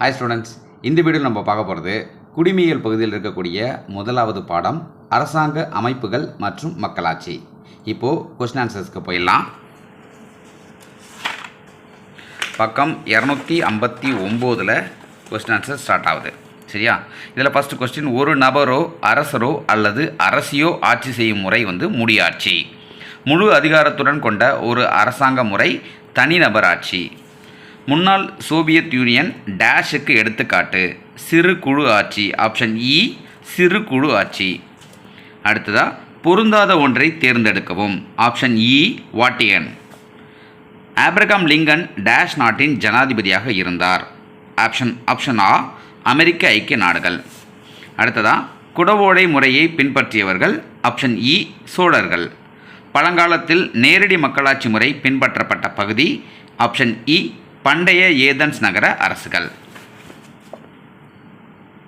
Hi students இந்த வீடியோவில் நம்ம பார்க்க போகிறது குடிமையியல் பகுதியில் இருக்கக்கூடிய முதலாவது பாடம் அரசாங்க அமைப்புகள் மற்றும் மக்களாட்சி. இப்போது கொஸ்டின் ஆன்சர்ஸ்க்கு போயிடலாம். பக்கம் இரநூத்தி ஐம்பத்தி ஒம்போதில் கொஸ்டின் ஆன்சர் ஸ்டார்ட் ஆகுது. சரியா? இதில் ஃபஸ்ட்டு கொஸ்டின் ஒரு நபரோ அரசரோ அல்லது அரசியோ ஆட்சி செய்யும் முறை வந்து முடியாட்சி. முழு அதிகாரத்துடன் கொண்ட ஒரு அரசாங்க முறை தனிநபர் ஆட்சி முன்னாள் சோவியத் யூனியன் டேஷுக்கு எடுத்துக்காட்டு சிறு குழு ஆட்சி ஆப்ஷன் இ சிறு குழு ஆட்சி. அடுத்ததாக பொருந்தாத ஒன்றை தேர்ந்தெடுக்கவும் ஆப்ஷன் இ வாட்டியன். ஆப்ரகாம் லிங்கன் டேஷ் நாட்டின் ஜனாதிபதியாக இருந்தார். ஆப்ஷன் ஆப்ஷன் ஆ அமெரிக்க ஐக்கிய நாடுகள். அடுத்ததாக குடவோடை முறையை பின்பற்றியவர்கள் ஆப்ஷன் இ சோழர்கள். பழங்காலத்தில் நேரடி மக்களாட்சி முறை பின்பற்றப்பட்ட பகுதி ஆப்ஷன் இ பண்டைய ஏதன்ஸ் நகர அரசுகள்.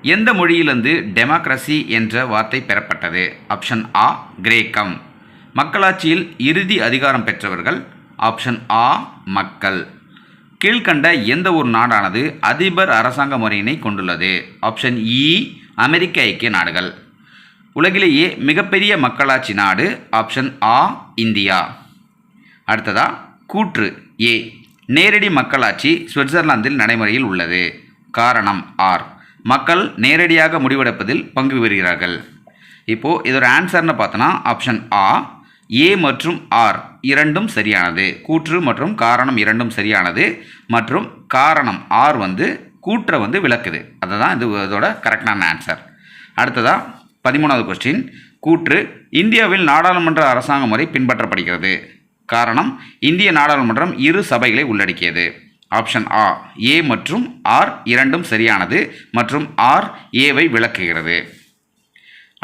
எந்த மொழியிலிருந்து டெமோக்ரஸி என்ற வார்த்தை பெறப்பட்டது? ஆப்ஷன் ஆ கிரேக்கம். மக்களாட்சியில் இறுதி அதிகாரம் பெற்றவர்கள். ஆப்ஷன் ஆ மக்கள். கீழ்கண்ட எந்த ஒரு நாடானது அதிபர் அரசாங்க முறையினை கொண்டுள்ளது? ஆப்ஷன் இ அமெரிக்க ஐக்கிய நாடுகள். உலகிலேயே மிகப்பெரிய மக்களாட்சி நாடு ஆப்ஷன் ஆ இந்தியா. அடுத்ததா கூற்று ஏ. நேரடி மக்களாட்சி சுவிட்சர்லாந்தில் நடைமுறையில் உள்ளது. காரணம் ஆர். மக்கள் நேரடியாக முடிவெடுப்பதில் பங்கு பெறுகிறார்கள். இப்போது இதோட ஆன்சர்னு பார்த்தோன்னா ஆப்ஷன் ஆ ஏ மற்றும் ஆர் இரண்டும் சரியானது. கூற்று மற்றும் காரணம் இரண்டும் சரியானது. மற்றும் காரணம் ஆர் வந்து கூற்றை வந்து விளக்குது. அதுதான் இது இதோட கரெக்டான ஆன்சர் அடுத்ததாக பதிமூணாவது கொஸ்டின் கூற்று இந்தியாவில் நாடாளுமன்ற அரசாங்க முறை பின்பற்றப்படுகிறது. காரணம் இந்திய நாடாளுமன்றம் இரு சபைகளை உள்ளடக்கியது. ஆப்ஷன் ஆ ஏ மற்றும் ஆர் இரண்டும் சரியானது மற்றும் ஆர் ஏவை விளக்குகிறது.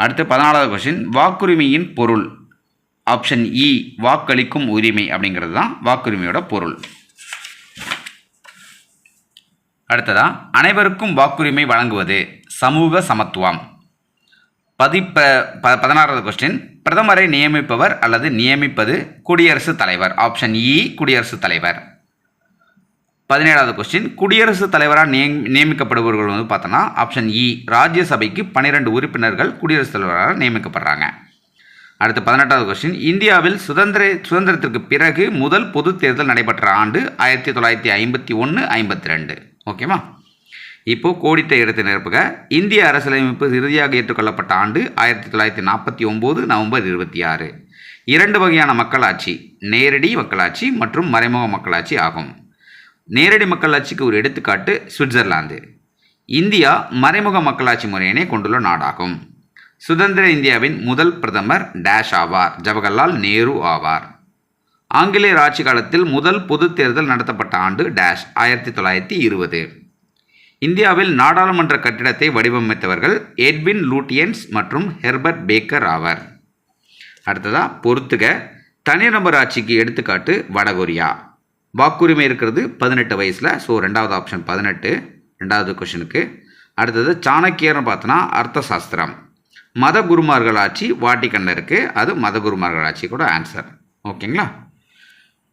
அடுத்து பதினாலாவது கொஸ்டின் வாக்குரிமையின் பொருள். ஆப்ஷன் இ வாக்களிக்கும் உரிமை அப்படிங்கிறது தான் வாக்குரிமையோட பொருள். அடுத்ததா அனைவருக்கும் வாக்குரிமை வழங்குவது சமூக சமத்துவம். பதிப்ப ப பதினாறாவது கொஸ்டின் பிரதமரை நியமிப்பவர் அல்லது நியமிப்பது குடியரசுத் தலைவர்? ஆப்ஷன் இ e, குடியரசுத் தலைவர். பதினேழாவது கொஸ்டின் குடியரசுத் தலைவராக நியம் நியமிக்கப்படுபவர்கள் வந்து பார்த்தோன்னா ஆப்ஷன் இ e, ராஜ்யசபைக்கு பன்னிரெண்டு உறுப்பினர்கள் குடியரசுத் தலைவராக நியமிக்கப்படுறாங்க. அடுத்து பதினெட்டாவது கொஸ்டின் இந்தியாவில் சுதந்திர சுதந்திரத்திற்கு பிறகு முதல் பொது தேர்தல் நடைபெற்ற ஆண்டு ஆயிரத்தி தொள்ளாயிரத்தி ஐம்பத்தி ஒன்று ஐம்பத்தி ரெண்டு. ஓகேவா இப்போது கோடிட்ட இடத்தை நிரப்புக. இந்திய அரசியலமைப்பு இறுதியாக ஏற்றுக்கொள்ளப்பட்ட ஆண்டு ஆயிரத்தி தொள்ளாயிரத்தி நாற்பத்தி ஒம்பது நவம்பர் இருபத்தி ஆறு. இரண்டு வகையான மக்களாட்சி நேரடி மக்களாட்சி மற்றும் மறைமுக மக்களாட்சி ஆகும். நேரடி மக்களாட்சிக்கு ஒரு எடுத்துக்காட்டு சுவிட்சர்லாந்து. இந்தியா மறைமுக மக்களாட்சி முறையினை கொண்டுள்ள நாடாகும். சுதந்திர இந்தியாவின் முதல் பிரதமர் டேஷ் ஆவார் ஜவஹர்லால் நேரு ஆவார். ஆங்கிலேயர் ஆட்சி காலத்தில் முதல் பொது தேர்தல் நடத்தப்பட்ட ஆண்டு டேஷ் ஆயிரத்தி தொள்ளாயிரத்தி இருபது. இந்தியாவில் நாடாளுமன்ற கட்டிடத்தை வடிவமைத்தவர்கள் எட்வின் லூட்டியன்ஸ் மற்றும் ஹெர்பர்ட் பேக்கர் ஆவர். அடுத்ததாக பொறுத்துக. தனிநபர் ஆட்சிக்கு எடுத்துக்காட்டு வடகொரியா. வாக்குரிமை இருக்கிறது பதினெட்டு வயசில் ஸோ ரெண்டாவது ஆப்ஷன் பதினெட்டு ரெண்டாவது கொஷனுக்கு. அடுத்தது சாணக்கியர்னு பார்த்தோன்னா அர்த்த சாஸ்திரம் மத குருமார்கள் ஆட்சி வாட்டிக்கண்ணில் இருக்குது அது மத குருமார்கள் ஆட்சி கூட ஆன்சர் ஓகேங்களா?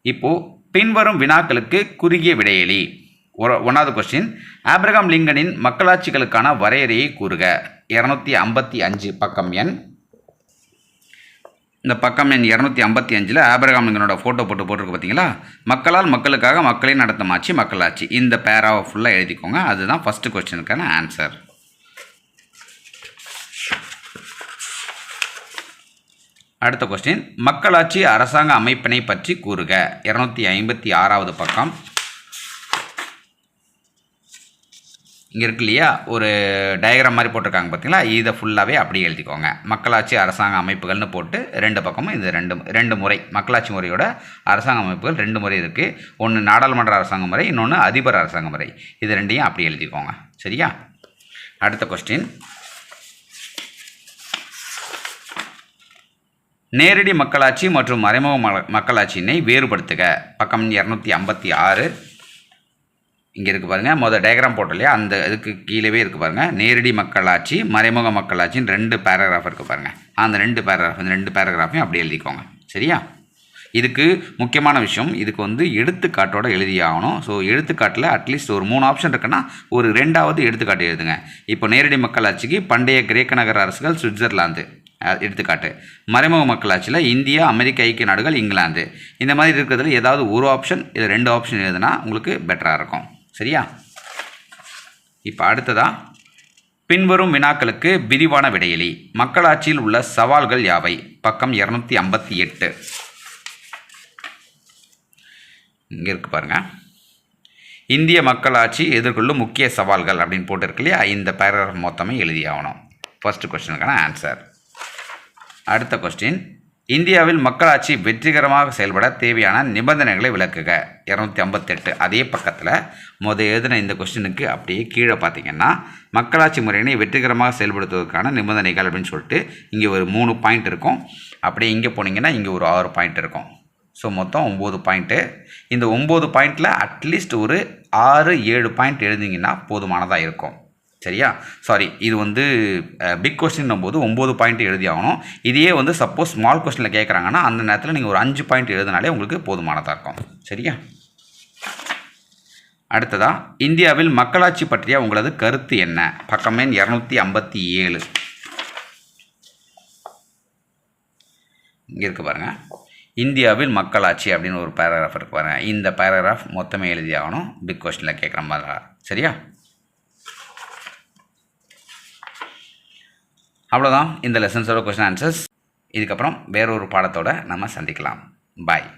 இப்போது பின்வரும் வினாக்களுக்கு குறுகிய விடையளி. ஒரு ஒன்றாவது கொஸ்டின் ஆப்ரகாம் லிங்கனின் மக்களாட்சிகளுக்கான வரையறையை கூறுக. இரநூத்தி ஐம்பத்தி அஞ்சு பக்கம் எண். இந்த பக்கம் எண் இரநூத்தி ஐம்பத்தி அஞ்சில் ஆபிரகாம் லிங்கனோட ஃபோட்டோ போட்டு போட்டிருக்கு பார்த்தீங்களா மக்களால் மக்களுக்காக மக்களை நடத்தும் ஆட்சி மக்களாட்சி. இந்த பேராவை ஃபுல்லாக எழுதிக்கோங்க. அதுதான் ஃபஸ்ட்டு கொஸ்டினுக்கான ஆன்சர் அடுத்த கொஸ்டின் மக்களாட்சி அரசாங்க அமைப்பினை பற்றி கூறுக. இரநூத்தி ஐம்பத்தி ஆறாவது பக்கம். இங்கே இருக்கு இல்லையா? ஒரு டயக்ராம் மாதிரி போட்டிருக்காங்க பார்த்தீங்களா இதை ஃபுல்லாகவே அப்படியே எழுதிக்கோங்க. மக்களாட்சி அரசாங்க அமைப்புகள்னு போட்டு ரெண்டு பக்கமும் இது ரெண்டு ரெண்டு முறை மக்களாட்சி முறையோட அரசாங்க அமைப்புகள் ரெண்டு முறை இருக்குது ஒன்று நாடாளுமன்ற அரசாங்க முறை இன்னொன்று அதிபர் அரசாங்க முறை. இது ரெண்டையும் அப்படி எழுதிக்கோங்க. சரியா? அடுத்த கொஸ்டின் நேரடி மக்களாட்சி மற்றும் மறைமுக மக்களாட்சியினை வேறுபடுத்துக. பக்கம் இரநூத்தி ஐம்பத்தி ஆறு. இங்கே இருக்குது பாருங்கள் மொதல் டயக்ராம் போட்டோம் இல்லையா? அந்த இதுக்கு கீழேவே இருக்குது பாருங்கள் நேரடி மக்களாட்சி மறைமுக மக்களாட்சின்னு ரெண்டு பேராகிராஃப் இருக்குது பாருங்கள் அந்த ரெண்டு பேராகிராஃப் இந்த ரெண்டு பேராகிராஃபையும் அப்படி எழுதிக்கோங்க. சரியா? இதுக்கு முக்கியமான விஷயம் இதுக்கு வந்து எடுத்துக்காட்டோட எழுதி ஆகணும். ஸோ எடுத்துக்காட்டில் அட்லீஸ்ட் ஒரு மூணு ஆப்ஷன் இருக்குன்னா ஒரு ரெண்டாவது எடுத்துக்காட்டு எழுதுங்க. இப்போ நேரடி மக்களாட்சிக்கு பண்டைய கிரேக்க நகர அரசுகள் சுவிட்சர்லாந்து. எடுத்துக்காட்டு. மறைமுக மக்களாட்சியில் இந்தியா அமெரிக்க ஐக்கிய நாடுகள் இங்கிலாந்து. இந்த மாதிரி இருக்கிறதுல ஏதாவது ஒரு ஆப்ஷன் இது ரெண்டு ஆப்ஷன் எழுதுனா உங்களுக்கு பெட்டராக இருக்கும். சரியா? இப்போ அடுத்ததா பின்வரும் வினாக்களுக்கு விரிவான விடையலி மக்களாட்சியில் உள்ள சவால்கள் யாவை? பக்கம் இரநூத்தி ஐம்பத்தி எட்டு. இங்கே இருக்கு பாருங்க. இந்திய மக்களாட்சி எதிர்கொள்ளும் முக்கிய சவால்கள் அப்படின்னு போட்டிருக்கு இல்லையா? இந்த பேராகிராஃப் மொத்தமே எழுதி ஆகணும். ஃபஸ்ட்டு கொஸ்டினுக்கான ஆன்சர் அடுத்த கொஸ்டின் இந்தியாவில் மக்களாட்சி வெற்றிகரமாக செயல்பட தேவையான நிபந்தனைகளை விளக்குக. இரநூத்தி ஐம்பத்தெட்டு. அதே பக்கத்தில் முத எழுதின இந்த கொஸ்டினுக்கு அப்படியே கீழே பார்த்தீங்கன்னா மக்களாட்சி முறையினை வெற்றிகரமாக செயல்படுத்துவதற்கான நிபந்தனைகள் அப்படின்னு சொல்லிட்டு இங்கே ஒரு மூணு பாயிண்ட் இருக்கும். அப்படியே இங்கே போனீங்கன்னா இங்கே ஒரு ஆறு பாயிண்ட் இருக்கும். ஸோ மொத்தம் ஒம்பது பாயிண்ட்டு இந்த ஒம்பது பாயிண்ட்டில் அட்லீஸ்ட் ஒரு ஆறு ஏழு பாயிண்ட் எழுதிங்கன்னா போதுமானதாக இருக்கும். சரியா? சாரி இது வந்து பிக் கொஸ்டின் போது ஒம்பது பாயிண்ட் எழுதி ஆகணும். இதையே வந்து சப்போஸ் ஸ்மால் கொஸ்டினில் கேட்குறாங்கன்னா அந்த நேரத்தில் நீங்கள் ஒரு அஞ்சு பாயிண்ட் எழுதினாலே உங்களுக்கு போதுமானதாக இருக்கும். சரியா? அடுத்ததா இந்தியாவில் மக்களாட்சி பற்றிய உங்களது கருத்து என்ன? பக்கமே இரநூத்தி ஐம்பத்தி ஏழு. இங்கே இருக்கு பாருங்கள் இந்தியாவில் மக்களாட்சி அப்படின்னு ஒரு பேராகிராஃப் இருக்கு பாருங்கள் இந்த பேராகிராஃப் மொத்தமே எழுதி ஆகணும். பிக் கொஸ்டினில் கேட்குற மாதிரி சரியா? அவ்வளோதான் இந்த லெசன்ஸோட கொஸ்டின் ஆன்சர்ஸ் இதுக்கப்புறம் வேறொரு பாடத்தோடு நம்ம சந்திக்கலாம். பாய்